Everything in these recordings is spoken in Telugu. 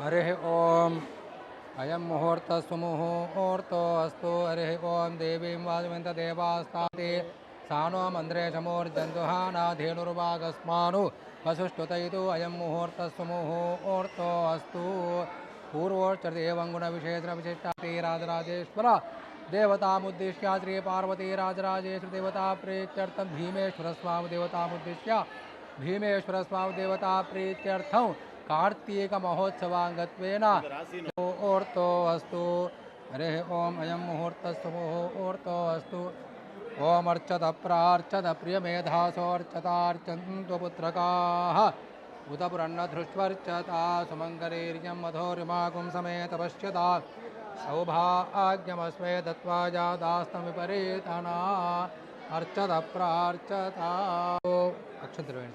हरे ओम। अयम मुहूर्त सुमुह ओर्तस्तु हरे ओम। देवी वाजवंत देवास्ता सानो मंद्रे शमोर्जंधुहाना हरिः ॐ अयं मुहूर्तस्वमुः ऊर्तो अस्तु। हरिः ॐ देवीं वाजुविन्ददेवास्ताति सा नो मन्द्रे पार्वती नाधेनुर्वागस्मानु देवता प्रीत्यर्थ भीमेश्वर स्वाम देवता पूर्वोच्चदेवङ्गुणविशेषणविशिष्टातिराजराजेश्वर भीमेश्वर स्वाम देवता प्रीत्यर्थ कार्तीकमहोत्सवाङ्गत्वेन ओर्तो अस्तु ओम अयम मुहूर्त मुहूर्तस्तुभोः ओर्तो अस्तु ओम अर्चत प्रार्चत प्रिय मेधासोर्चतार्चन्तपुत्रकाः उदपुरन्न धृष्वर्चता सुमङ्गलीर्यं मधोरिमागुं समेत पश्यता सौभाग्यमस्मे दत्त्वा जादास्तमिपरीतना अर्चत प्रार्चता अक्षन्तरवेण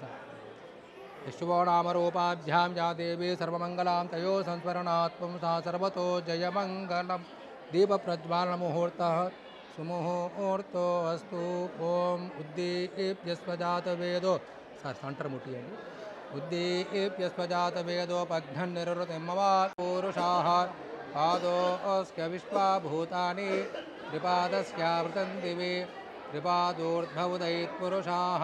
यशुवोणामरूपाभ्यां या देवी सर्वमङ्गलां तयो संस्मरणात् सा सर्वतो जयमङ्गलं। दीपप्रज्वालनमुहूर्तः सुमुहूर्तोऽस्तु। ॐ उद्दीप्यस्वजातवेदो सार सेण्टर् मुटि अण्डि उद्दीप्यस्वजातवेदोपघ्नन्निरृतिमवापूरुषाः पादोऽस्क्य विश्वा भूतानि त्रिपादस्यावृतन्दिवि। त्रिपादोर्ध्वोदयित्पुरुषाः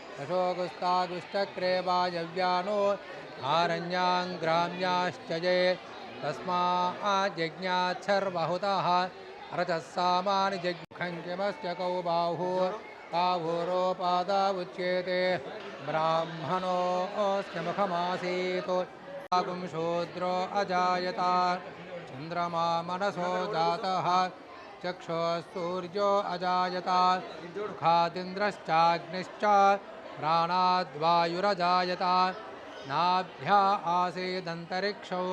अशोकुस्तागुश्चक्रे वायव्यानो आरण्याङ्ग्राम्याश्च ये तस्माज्जज्ञाच्छर्बहुतः रजः सामानि जग्मुखं किमस्य कौ बाहु बाहुरोपादा उच्येते ब्राह्मणोऽस्य मुखमासीत् आगुं शूद्रो अजायता। चन्द्रमा मनसो जातः। चक्षुः अजायता। मुखादिन्द्रश्चाग्निश्च प्राणाद्वायुरजायता नाभ्या आसीदन्तरिक्षौ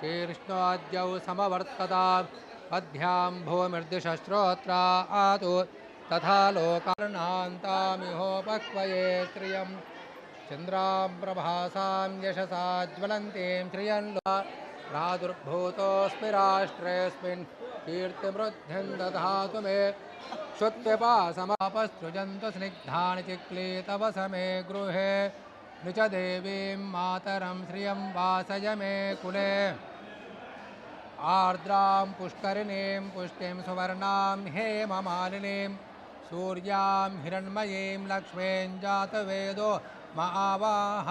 शीर्ष्णोद्यौ समवर्तता पद्भ्यां भूमिर्दिशश्रोत्रा आतु तथा लोकार्णान्तामिहोपक्वये श्रियं चन्द्रां प्रभासां यशसा ज्वलन्तीं श्रियं प्रादुर्भूतोऽस्मि राष्ट्रेऽस्मिन् कीर्तिवृद्धिं दधातु मे क्षुत्पिपासमापसृजन्तु स्निग्धानि चिक्ली तव समे गृहे। नु च देवीं मातरं श्रियं वासय मे कुले। आर्द्रां पुष्करिणीं पुष्टिं सुवर्णां हेममालिनीं सूर्यां हिरण्मयीं लक्ष्मीं जातवेदो म आवाह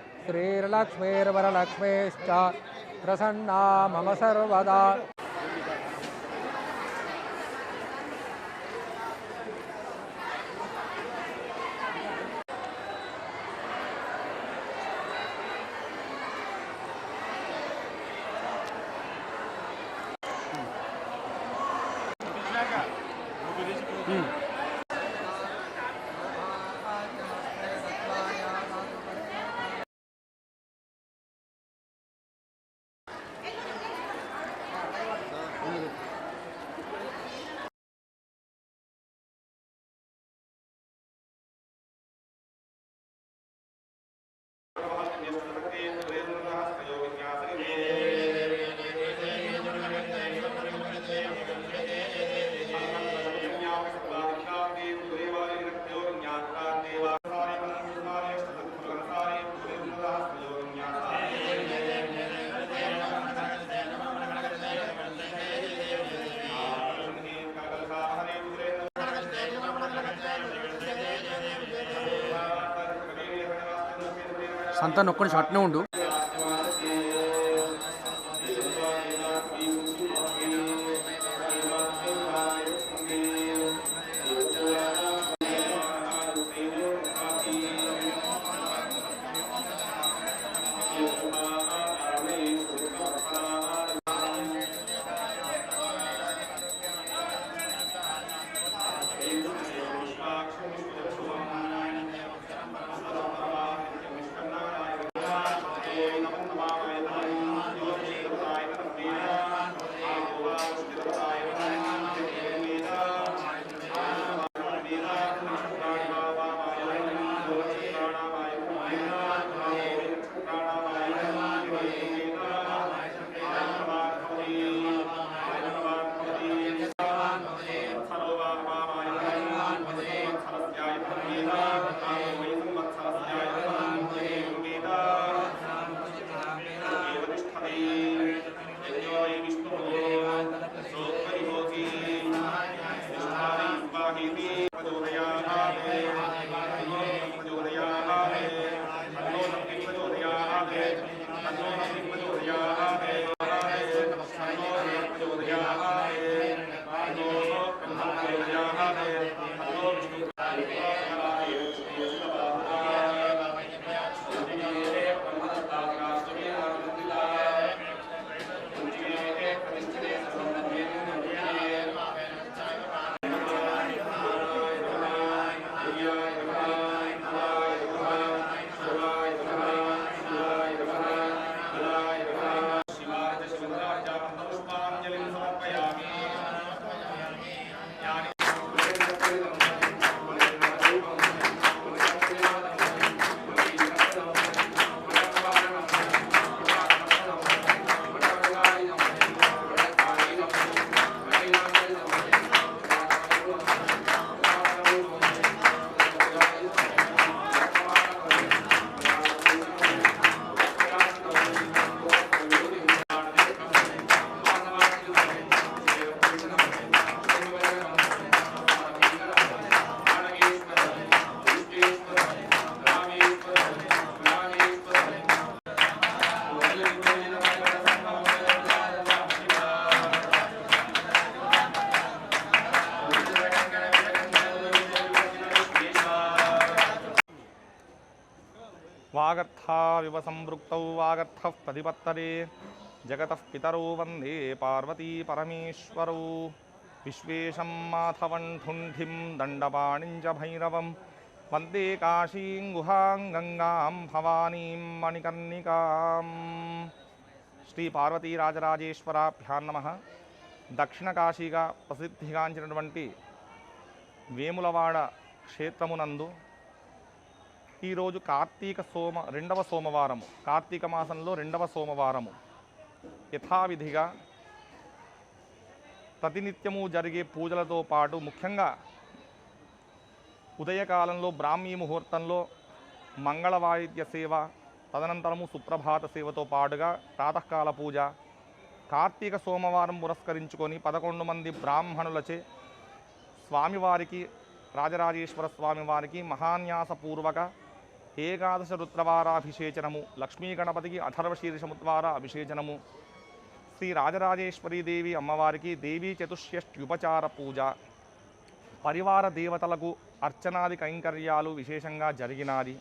श्रीर्लक्ष्मीर्वरलक्ष्मीश्च प्रसन्ना मम सर्वदा సంతానం ఒక్కడి షాట్నే ఉండు. వాగర్థావివ సంవృక్త వాగర్థః ప్రతిపత్తరే జగత పితరో వందే పార్వతీ పరమేశ్వరౌ విశ్వేశం మాధవం ఠుంఠిం దండపాణిం భైరవం వందే కాశీం గుహాం గంగాం భవానీం మణికర్ణికాం శ్రీ పార్వతీ రాజరాజేశ్వరాభ్యాం నమ దక్షిణ కాశీగా ప్రసిద్ధిగాంచినటువంటి వేములవాడ క్షేత్రమునందు ఈరోజు కార్తీక సోమ రెండవ సోమవారము. కార్తీక మాసంలో రెండవ సోమవారము. యథావిధిగా ప్రతినిత్యము జరిగే పూజలతో పాటు ముఖ్యంగా ఉదయకాలంలో బ్రాహ్మీ ముహూర్తంలో మంగళవాయిద్య సేవ తదనంతరము సుప్రభాత సేవతో పాటుగా ప్రాతకాల పూజ కార్తీక సోమవారం పురస్కరించుకొని పదకొండు మంది బ్రాహ్మణులచే స్వామివారికి రాజరాజేశ్వర స్వామివారికి మహాన్యాసపూర్వక ఏకాదశ రుద్రవారాభిషేచనము లక్ష్మీ గణపతికి అథర్వశీర్షము ద్వారా అభిషేచనము. శ్రీ రాజరాజేశ్వరీదేవి అమ్మవారికి దేవీ చతుష్యష్ట్యుపచార పూజ. పరివార దేవతలకు అర్చనాది కైంకర్యాలు విశేషంగా జరిగినాది.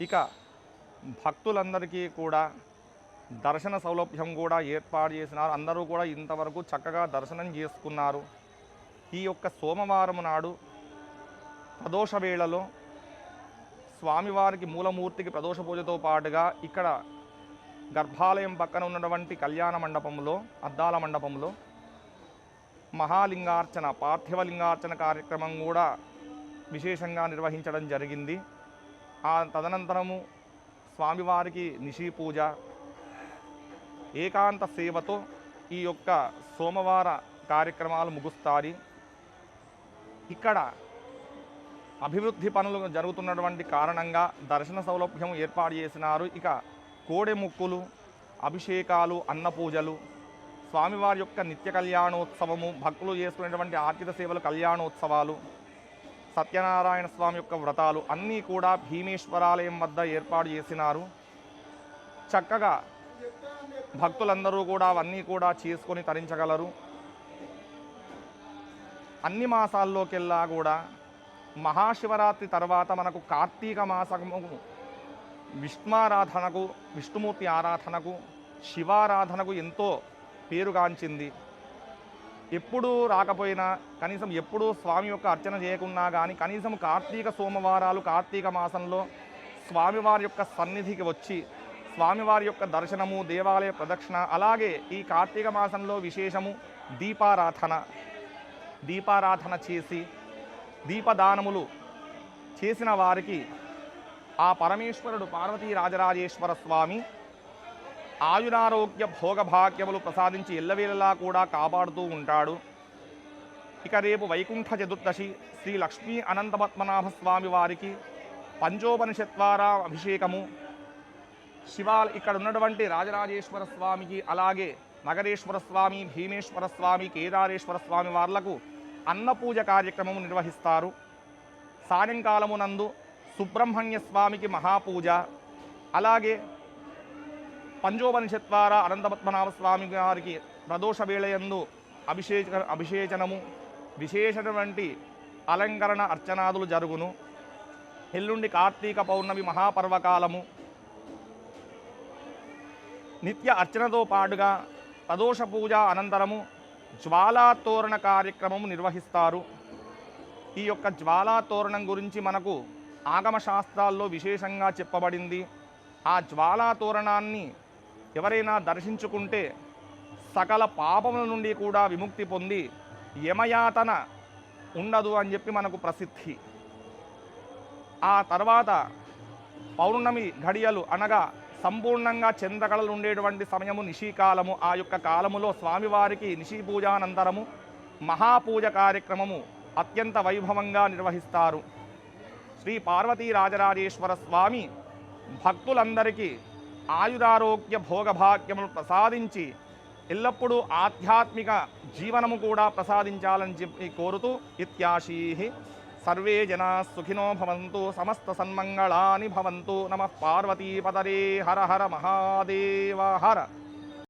ఇక భక్తులందరికీ కూడా దర్శన సౌలభ్యం కూడా ఏర్పాటు చేసినారు. అందరూ కూడా ఇంతవరకు చక్కగా దర్శనం చేసుకున్నారు. ఈ యొక్క సోమవారం నాడు ప్రదోష వేళలో స్వామివారికి మూలమూర్తికి ప్రదోష పూజతో పాటుగా ఇక్కడ గర్భాలయం పక్కన ఉన్నటువంటి కళ్యాణ మండపంలో అద్దాల మండపంలో మహాలింగార్చన పార్థివలింగార్చన కార్యక్రమం కూడా విశేషంగా నిర్వహించడం జరిగింది. ఆ తదనంతరము స్వామివారికి నిశీ పూజ ఏకాంత సేవతో ఈ యొక్క సోమవార కార్యక్రమాలు ముగుస్తాయి. ఇక్కడ అభివృద్ధి పనులు జరుగుతున్నటువంటి కారణంగా దర్శన సౌలభ్యం ఏర్పాటు చేసినారు. ఇక కోడె ముక్కులు అభిషేకాలు అన్నపూజలు స్వామివారి యొక్క నిత్య కళ్యాణోత్సవము భక్తులు చేసుకునేటువంటి ఆర్థిక సేవలు కళ్యాణోత్సవాలు సత్యనారాయణ స్వామి యొక్క వ్రతాలు అన్నీ కూడా భీమేశ్వరాలయం వద్ద ఏర్పాటు చేసినారు. చక్కగా భక్తులందరూ కూడా అవన్నీ కూడా చేసుకొని తరించగలరు. అన్ని మాసాల్లోకెల్లా కూడా మహాశివరాత్రి తర్వాత మనకు కార్తీక మాసము విష్ణారాధనకు విష్ణుమూర్తి ఆరాధనకు శివారాధనకు ఎంతో పేరుగాంచింది ఎప్పుడూ రాకపోయినా కనీసం ఎప్పుడూ స్వామి యొక్క అర్చన చేయకున్నా కానీ కనీసం కార్తీక సోమవారాలు కార్తీక మాసంలో స్వామివారి యొక్క సన్నిధికి వచ్చి స్వామివారి యొక్క దర్శనము దేవాలయ ప్రదక్షిణ అలాగే ఈ కార్తీక మాసంలో విశేషము దీపారాధన. దీపారాధన చేసి దీపదానములు చేసిన వారికి ఆ పరమేశ్వరుడు పార్వతీ రాజరాజేశ్వర స్వామి ఆయురారోగ్య భోగభాగ్యములు ప్రసాదించి ఎల్లవేళలా కూడా కాపాడుతూ ఉంటాడు. ఇక రేపు వైకుంఠ చతుర్దశి శ్రీ లక్ష్మీ అనంతపద్మనాభ స్వామి వారికి పంచోపనిషత్వారా అభిషేకము. శివాల ఇక్కడ ఉన్నటువంటి రాజరాజేశ్వర స్వామికి అలాగే నగరేశ్వర స్వామి భీమేశ్వర స్వామి కేదారేశ్వర స్వామి వార్లకు అన్నపూజ కార్యక్రమం నిర్వహిస్తారు. సాయంకాలము నందు సుబ్రహ్మణ్య స్వామికి మహాపూజ. అలాగే పంచోపనిషత్వార అనంతపద్మనాభ స్వామి గారికి ప్రదోష వేళయందు అభిషేక అభిషేచనము విశేషటువంటి అలంకరణ అర్చనాదులు జరుగును. ఎల్లుండి కార్తీక పౌర్ణమి మహాపర్వకాలము. నిత్య అర్చనతో పాటుగా ప్రదోష పూజ అనంతరము జ్వాలాతోరణ కార్యక్రమం నిర్వహిస్తారు. ఈ యొక్క జ్వాలాతోరణం గురించి మనకు ఆగమ శాస్త్రాల్లో విశేషంగా చెప్పబడింది. ఆ జ్వాలాతోరణాన్ని ఎవరైనా దర్శించుకుంటే సకల పాపముల నుండి కూడా విముక్తి పొంది యమయాతన ఉండదు అని చెప్పి మనకు ప్రసిద్ధి. ఆ తర్వాత పౌర్ణమి ఘడియలు అనగా సంపూర్ణంగా చంద్రకళలు ఉండేటువంటి సమయము నిశీకాలము ఆ యొక్క కాలములో స్వామివారికి నిశీ పూజానంతరము మహాపూజ కార్యక్రమము అత్యంత వైభవంగా నిర్వహిస్తారు. శ్రీ పార్వతీ రాజరాజేశ్వర స్వామి భక్తులందరికీ ఆయురారోగ్య భోగభాగ్యములు ప్రసాదించి ఎల్లప్పుడూ ఆధ్యాత్మిక జీవనము కూడా ప్రసాదించాలని చెప్పి కోరుతూ ఇత్యాశీ సర్వే జనా సుఖినో భవంతు సమస్త సన్మంగళాని భవంతు నమ పార్వతీపదరే హర హర మహాదేవ హర